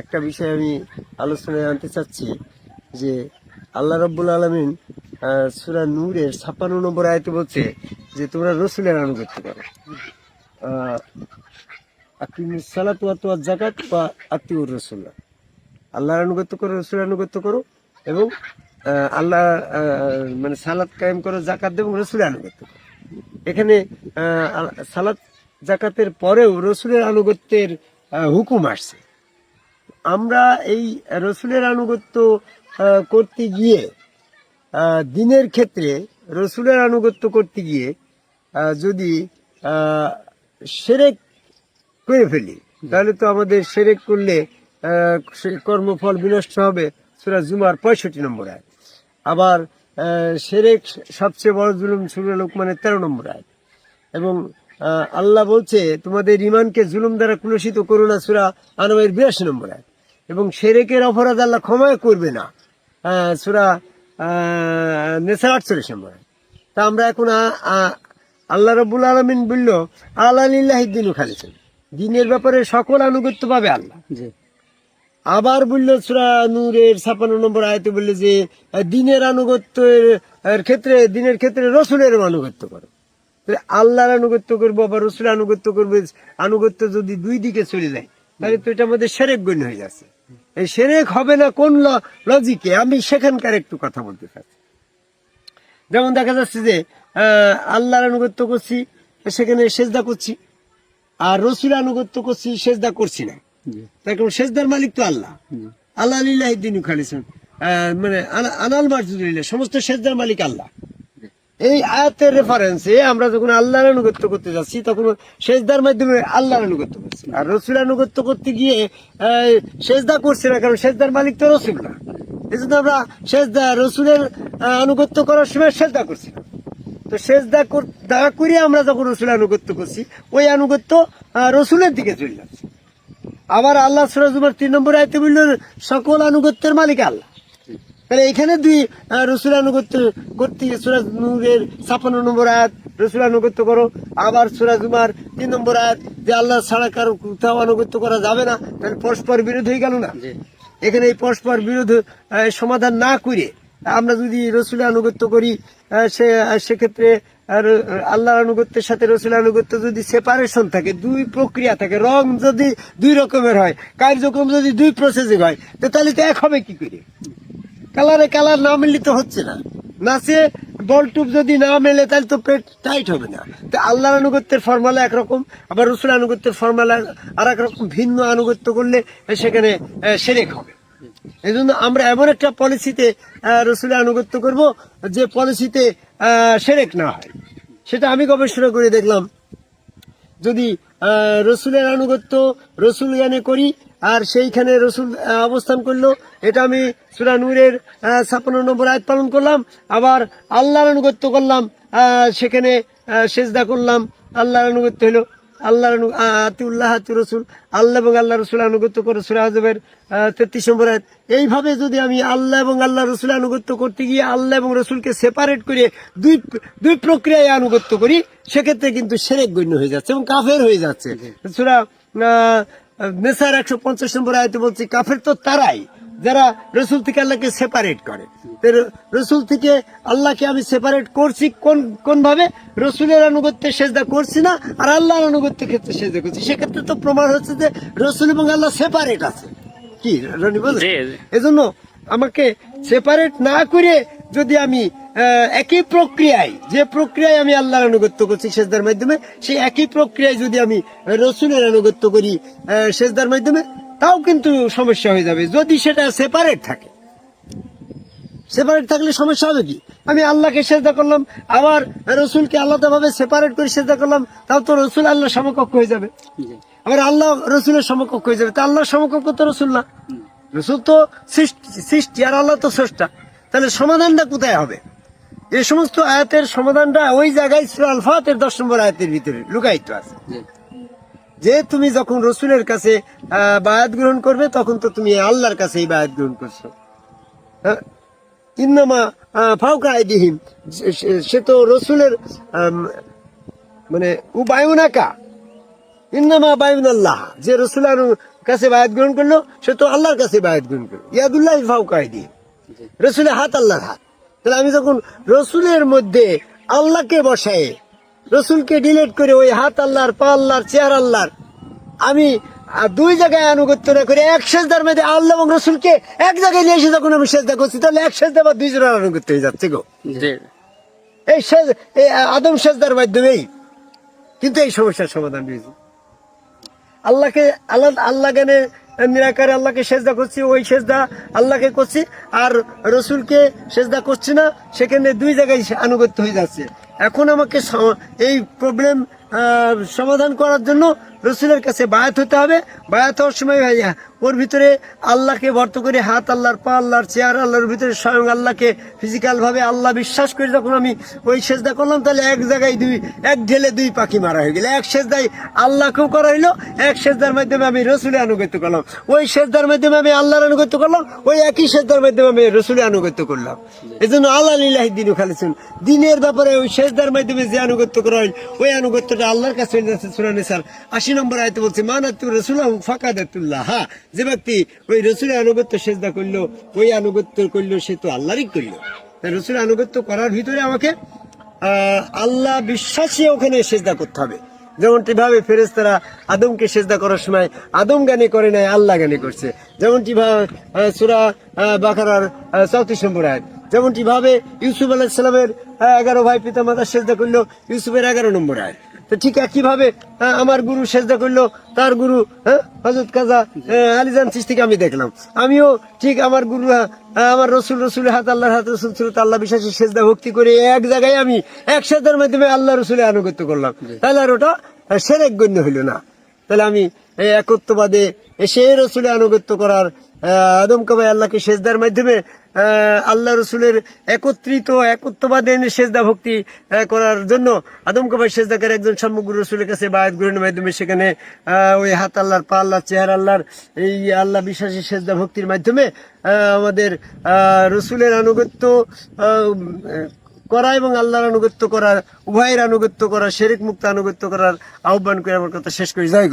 একটা বিষয় আমি আলোচনায় আনতে চাচ্ছি যে আল্লাহ রব্বুল আলমিন সুরা নূরের ছাপ্পান্ন নম্বর আয়তে বলছে যে তোমরা রসুলের আনুগত্য করো। সালাত ওয়া জাকাত বা আত্মীয় রসুল্লাহ আল্লাহর আনুগত্য করো, রসুলের আনুগত্য করো এবং আল্লাহ মানে সালাত কায়েম করো জাকাত দেবো, রসুলের আনুগত্য করো। এখানে সালাত জাকাতের পরেও রসুলের আনুগত্যের হুকুম আসছে। আমরা এই রসুলের আনুগত্য করতে গিয়ে দিনের ক্ষেত্রে রসুলের আনুগত্য করতে গিয়ে যদি সেরেক করে ফেলি, তাহলে তো আমাদের সেরেক করলে কর্মফল বিনষ্ট হবে। সুরা জুমার পঁয়ষট্টি নম্বর আয় আবার সেরেক সবচেয়ে বড় জুলুম সুরা লোকমানের তেরো নম্বর আয় এবং আল্লাহ বলছে, তোমাদের ইমানকে জুলুম দ্বারা কুলসিত করো না সুরা আনবের বিরাশি নম্বর আয় এবং সেরেকের অপরাধ আল্লাহ ক্ষমা করবে না। আহ, সুরা নেশার আটচল্লিশ নম্বর। তা আমরা এখন আল্লাহ রব্বুল আলমিন বলল আল্লাহ দিন খালিছেন দিনের ব্যাপারে সকল আনুগত্য পাবে আল্লাহ। আবার বলল সুরা নূরের ছাপান্ন নম্বর আয়তে বললে যে দিনের আনুগত্যের ক্ষেত্রে দিনের ক্ষেত্রে রসুলের আনুগত্য করো। আল্লাহর আনুগত্য করব আবার রসুল আনুগত্য করবে আনুগত্য যদি দুই দিকে চলে যায় তাহলে তো এটা আমাদের সেরেক গণ্য হয়ে যাচ্ছে। এই সেরেক হবে না কোন লজিকে আমি সেখানকার একটু কথা বলতে চাচ্ছি যেমন দেখা যাচ্ছে যে আল্লাহর আনুগত্য করছি সেখানে সেজদা করছি আর রসুল আনুগত্য করছি সেজদা করছি না। তার কারণ সেজদার মালিক তো আল্লাহ। আল্লাহ লিল্লাহ দিন খালিছেন মানে আনা- আনাল মারজুদুলিল্লাহ সমস্ত সেজদার মালিক আল্লাহ। এই আয়াতের রেফারেন্সে আমরা যখন আল্লাহর আনুগত্য করতে যাচ্ছি, তখন সেজদার মাধ্যমে আল্লাহর আনুগত্য করছি। আর রসুল আনুগত্য করতে গিয়ে সেজদা করছি না, কারণ সেজদার মালিক তো রসুল না। এই জন্য আমরা সেজদা, রসুলের আনুগত্য করার সময় সেজদা করছি না। তো সেজদা দা করে আমরা যখন রসুল আনুগত্য করছি, ওই আনুগত্য রসুলের দিকে চলে যাচ্ছে। আবার আল্লাহ সুরাজুমার তিন নম্বর আয়তে বলল, সকল আনুগত্যের মালিক আল্লাহ। তাহলে এখানে দুই রসুল আনুগত্য করতে সুরাজ নূরের ছাপান্ন নম্বর আয়াত রসুল আনুগত্য করো। আবার সুরাজুমার তিন নম্বর আয়াত যে আল্লাহ ছাড়া কারও কোথাও আনুগত্য করা যাবে না তাহলে পরস্পর বিরোধ হয়ে গেল না? এখানে এই পরস্পর বিরোধ সমাধান না করে আমরা যদি রসুলের আনুগত্য করি সে সেক্ষেত্রে আর আল্লাহর আনুগত্যের সাথে রসুল আনুগত্য যদি সেপারেশন থাকে দুই প্রক্রিয়া থাকে রং যদি দুই রকমের হয় কার্যক্রম যদি দুই প্রসেসিং হয় তো তাহলে তো এক হবে কি করে? কালারে কালার না মিললে তো হচ্ছে না। নাচে বল টুপ যদি না মেলে, তাহলে তো পেট টাইট হবে না। তো আল্লাহর আনুগত্যের ফর্মালা একরকম, আবার রসুল আনুগত্যের ফর্মালা আর এক রকম ভিন্ন আনুগত্য করলে সেখানে সেরেক হবে। এই জন্য আমরা এমন একটা পলিসিতে রসুলের আনুগত্য করব যে পলিসিতে সেরেক না হয়। সেটা আমি গবেষণা করে দেখলাম। যদি রসুলের আনুগত্য রসুল জ্ঞানে করি আর সেইখানে রসুল অবস্থান করল। এটা আমি সুরা নূরের ছাপ্পান্ন নম্বর আয়াত পালন করলাম। আবার আল্লাহর আনুগত্য করলাম। সেখানে সেজদা করলাম। আল্লাহর আনুগত্য হলো আল্লাহর আতিউল্লাহ আতি রসুল। আল্লাহ এবং আল্লাহ রসুল আনুগত্য করে সুরা আজবের তেত্রিশ নম্বর আয়াত। এইভাবে যদি আমি আল্লাহ এবং আল্লাহ রসুল আনুগত্য করতে গিয়ে আল্লাহ এবং রসুলকে সেপারেট করে দুই দুই প্রক্রিয়ায় আনুগত্য করি সেক্ষেত্রে কিন্তু সেরেক গণ্য হয়ে যাচ্ছে এবং কাফের হয়ে যাচ্ছে। সুরা নেশার একশো পঞ্চাশ নম্বর আয়তে বলছি কাফের তো তারাই যারা রসুল থেকে আল্লাহকে সেপারেট করে। রসুল থেকে আল্লাহকে আমি সেপারেট করছি কোন কোন ভাবে রসুলের আনুগত্যে সেজদা করছি না আর আল্লাহর আনুগত্যের ক্ষেত্রে সেজদা করছি। সেক্ষেত্রে তো প্রমাণ হচ্ছে যে রসুল এবং আল্লাহ সেপারেট আছে। কি রনি বল। এজন্য আমাকে সেপারেট না করে যদি আমি একই প্রক্রিয়ায়, যে প্রক্রিয়ায় আমি আল্লাহর আনুগত্য করছি সেজদার মাধ্যমে, সেই একই প্রক্রিয়ায় যদি আমি রসুলের আনুগত্য করি সেজদার মাধ্যমে, তাও কিন্তু সমস্যা হয়ে যাবে। যদি সেটা সেপারেট থাকে। সেপারেট থাকলে সমস্যা হবে কি? আমি আল্লাহকে সেজদা করলাম, আবার রসুলকে আলাদাভাবে সেপারেট করে সেজদা করলাম, তাও তো রসুল আল্লাহ সমকক্ষ হয়ে যাবে। আবার আল্লাহ রসুলের সমকক্ষ হয়ে যাবে। তা আল্লাহর সমকক্ষ তো রসুল না। রসুল তো সৃষ্টি সৃষ্টি আর আল্লাহ তো স্রষ্টা। তাহলে সমাধানটা কোথায় হবে? এই সমস্ত আয়াতের সমাধানটা ওই জায়গায় সুরা আল ফাতের দশ নম্বর আয়াতের ভিতরে লুকায়িত আছে। যে তুমি যখন রসুলের কাছে বায়াত গ্রহণ করবে তখন তো তুমি আল্লাহর কাছে এই বায়াত গ্রহণ করছ। হ্যাঁ? ইন্নামা ফাউকা আইদিহিম সে- তো রসুলের মানে উ বায়ুনাকা ইন্নামা বায়ুন আল্লাহ যে রসুল কাছে বায়াত গ্রহণ করল সে তো আল্লাহর কাছে বায়াত গ্রহণ করল। ইয়াদুল্লাহ ফাউ কায়দি রসুলের হাত আল্লাহর হাত। তাহলে আমি যখন রসুলের মধ্যে আল্লাহকে বসাই রসুলকে ডিলেট করে ওই হাত আল্লাহর পা আল্লাহর চেয়ার আল্লাহর আমি দুই জায়গায় আনুগত্য না করে এক সেজদার মধ্যে আল্লাহ এবং রসুলকে এক জায়গায় নিয়ে এসে যখন আমি সেজদা করছি তাহলে এক সেজদা বা দুই জনের আনুগত্য হয়ে যাচ্ছে গো। এই সেজ এই আদম সেজদার মাধ্যমেই কিন্তু এই সমস্যার সমাধান হয়েছে। আল্লাহকে আল্লাহ আল্লাহ জ্ঞানে নিরাকারে আল্লাহকে সেজদা করছি, ওই সেজদা আল্লাহকে করছি, আর রসুলকে সেজদা করছি না, সেখানে দুই জায়গায় আনুগত্য হয়ে যাচ্ছে। এখন আমাকে এই প্রবলেম সমাধান করার জন্য রসুলের কাছে বায়াত হতে হবে। বায়াত হওয়ার সময় ভাইয়া, ওর ভিতরে আল্লাহকে বর্ত করে হাত আল্লাহর পা, আল্লাহর চেয়ার, আল্লাহর ভিতরে স্বয়ং আল্লাহকে ফিজিক্যালভাবে আল্লাহ বিশ্বাস করে যখন আমি ওই সেজদা করলাম, তাহলে এক জায়গায় দুই, এক ঢেলে দুই পাখি মারা হয়ে গেল। এক সেজদায় আল্লাহকেও করা হইল, এক সেজদার মাধ্যমে আমি রসুলে আনুগত্য করলাম। ওই সেজদার মাধ্যমে আমি আল্লাহর আনুগত্য করলাম, ওই একই সেজদার মাধ্যমে আমি রসুলে আনুগত্য করলাম। এই জন্য আল্লাহ লিল্লাহি দিন খালিছুন দিনের ব্যাপারে ওই মাধ্যমে যে আনুগত্য করা হয়, ওই আনুগত্যটা আল্লাহর কাছে স্যার আশি নম্বর আয়তে হ্যাঁ যে ব্যক্তি ওই রসুলের আনুগত্য সেজদা করল, ওই আনুগত্য করল সে তো আল্লাহরই করল। তাই রসুলের আনুগত্য করার ভিতরে আমাকে আল্লাহ বিশ্বাসী ওখানে সেজদা করতে হবে। যেমনটি ভাবে ফেরেস্তারা আদমকে সেজদা করার সময় আদম গানে করে নাই, আল্লাহ গানে করছে। যেমনটি ভাবে সুরা বাকারার চৌত্রিশ নম্বর যেমনটি ভাবে ইউসুফ আলাহিসাল্লামের এগারো ভাই পিতা মাতা সেজদা করল ইউসুফের এগারো নম্বর আয়াত তো ঠিক একইভাবে আহ, আমার গুরু সেজদা করল তার গুরু হ্যাঁ হজরত কাজা আলিজান চিস্তিকে আমি দেখলাম। আমিও ঠিক আমার গুরু আহ, আমার রসুল রসুলের হাত আল্লাহর হাত রসুল ছিল আল্লাহ বিশ্বাসী সেজদা ভক্তি করে এক জায়গায় আমি এক সেজদার মাধ্যমে আল্লাহ রসুলের আনুগত্য করলাম। তাহলে আর ওটা সেরেক গণ্য হইল না। তাহলে আমি একত্ববাদে এসে রসুলে আনুগত্য করার আদম কাবাই আল্লাহকে সেজদার মাধ্যমে আল্লাহ রসুলের একত্রিত একত্ববাদে সেজদা ভক্তি করার জন্য আদম কাবাই সেজদাকার একজন সমগ্র রসুলের কাছে বায়াত গ্রহণের মাধ্যমে সেখানে ওই হাত আল্লাহর, পা আল্লাহর, চেহারা আল্লাহর, এই আল্লাহ বিশ্বাসী সেজদা ভক্তির মাধ্যমে আমাদের রসুলের আনুগত্য করা এবং আল্লাহর আনুগত্য করার, উভয়ের আনুগত্য করা শেরিক মুক্ত আনুগত্য করার আহ্বান করে আমার কথা শেষ করি। জয়